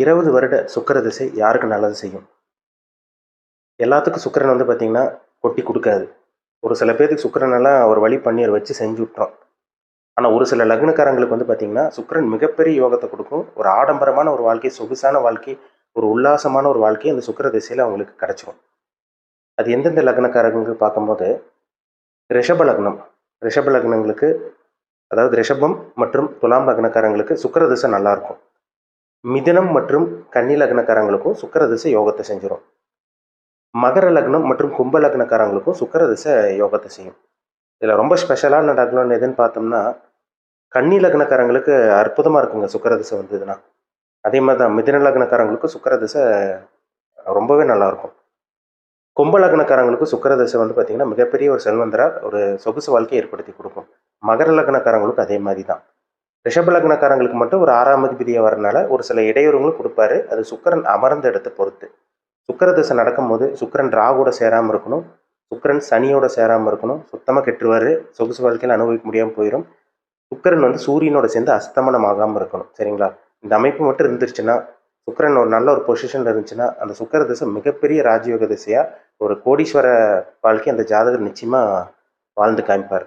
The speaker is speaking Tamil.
இருபது வருட சுக்கிர திசை யாருக்கு நல்லது செய்யும்? எல்லாத்துக்கும் சுக்கிரன் வந்து பார்த்திங்கன்னா கொட்டி கொடுக்காது. ஒரு சில பேர்த்துக்கு சுக்கிரனெல்லாம் ஒரு வழி பன்னீர் வச்சு செஞ்சு விட்டுறோம் ஆனால் ஒரு சில லக்னக்காரங்களுக்கு வந்து பார்த்திங்கன்னா சுக்கிரன் மிகப்பெரிய யோகத்தை கொடுக்கும். ஒரு ஆடம்பரமான ஒரு வாழ்க்கை சொகுசான வாழ்க்கை ஒரு உல்லாசமான ஒரு வாழ்க்கை அந்த சுக்கிர திசையில் அவங்களுக்கு கிடச்சிரும். அது எந்தெந்த லக்னக்காரங்களுக்கு பார்க்கும்போது ரிஷப லக்னம். ரிஷப லக்னங்களுக்கு அதாவது ரிஷபம் மற்றும் துலாம் லக்னக்காரங்களுக்கு சுக்கிர திசை நல்லாயிருக்கும் மிதனம் மற்றும் கன்னி லக்னக்காரங்களுக்கும் சுக்கர திசை யோகத்தை செஞ்சிடும் மகர லக்னம் மற்றும் கும்ப லக்னக்காரங்களுக்கும் சுக்கர திசை யோகத்தை செய்யும். இதில் ரொம்ப ஸ்பெஷலான லக்னம் எதுன்னு பார்த்தோம்னா கன்னி லக்னக்காரங்களுக்கு அற்புதமாக இருக்குங்க சுக்கர திசை வந்ததுன்னா அதே மாதிரி தான் மிதன லக்னக்காரங்களுக்கும் சுக்கர திசை ரொம்பவே நல்லாயிருக்கும் கும்ப லக்னக்காரங்களுக்கும் சுக்கர திசை வந்து பார்த்திங்கன்னா மிகப்பெரிய ஒரு செல்வந்தராக ஒரு சொகுசு வாழ்க்கையை ஏற்படுத்தி கொடுக்கும். மகர லக்னக்காரங்களுக்கும் அதே மாதிரி தான் ரிஷப லக்னக்காரங்களுக்கு மட்டும் ஒரு ஆறாம் அதிபதியாக வரனால ஒரு சில இடையூறுகளும் கொடுப்பாரு. அது சுக்கிரன் அமர்ந்த இடத்தை பொறுத்து. சுக்கர திசை நடக்கும்போது சுக்கரன் ராகோட சேராமல் இருக்கணும். சுக்கரன் சனியோட சேராமல் இருக்கணும். சுத்தமாக கெட்டுருவார். சொகுசு வாழ்க்கையில் அனுபவிக்க முடியாமல் போயிடும் சுக்கரன் வந்து சூரியனோட சேர்ந்து அஸ்தமனம் ஆகாமல் இருக்கணும். சரிங்களா? இந்த அமைப்பு மட்டும் இருந்துருச்சுன்னா சுக்கரன் ஒரு நல்ல ஒரு பொசிஷனில் இருந்துச்சுன்னா அந்த சுக்கர திசை மிகப்பெரிய ராஜயோக திசையாக ஒரு கோடீஸ்வர வாழ்க்கை அந்த ஜாதகர் நிச்சயமாக வாழ்ந்து காமிப்பார்.